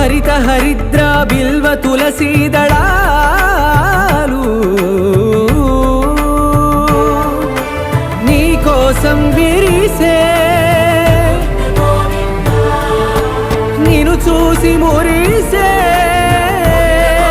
హరిత హరిద్ర బిల్వ తులసీదళాలు నీకోసం విరిసే నిను చూసి మురీ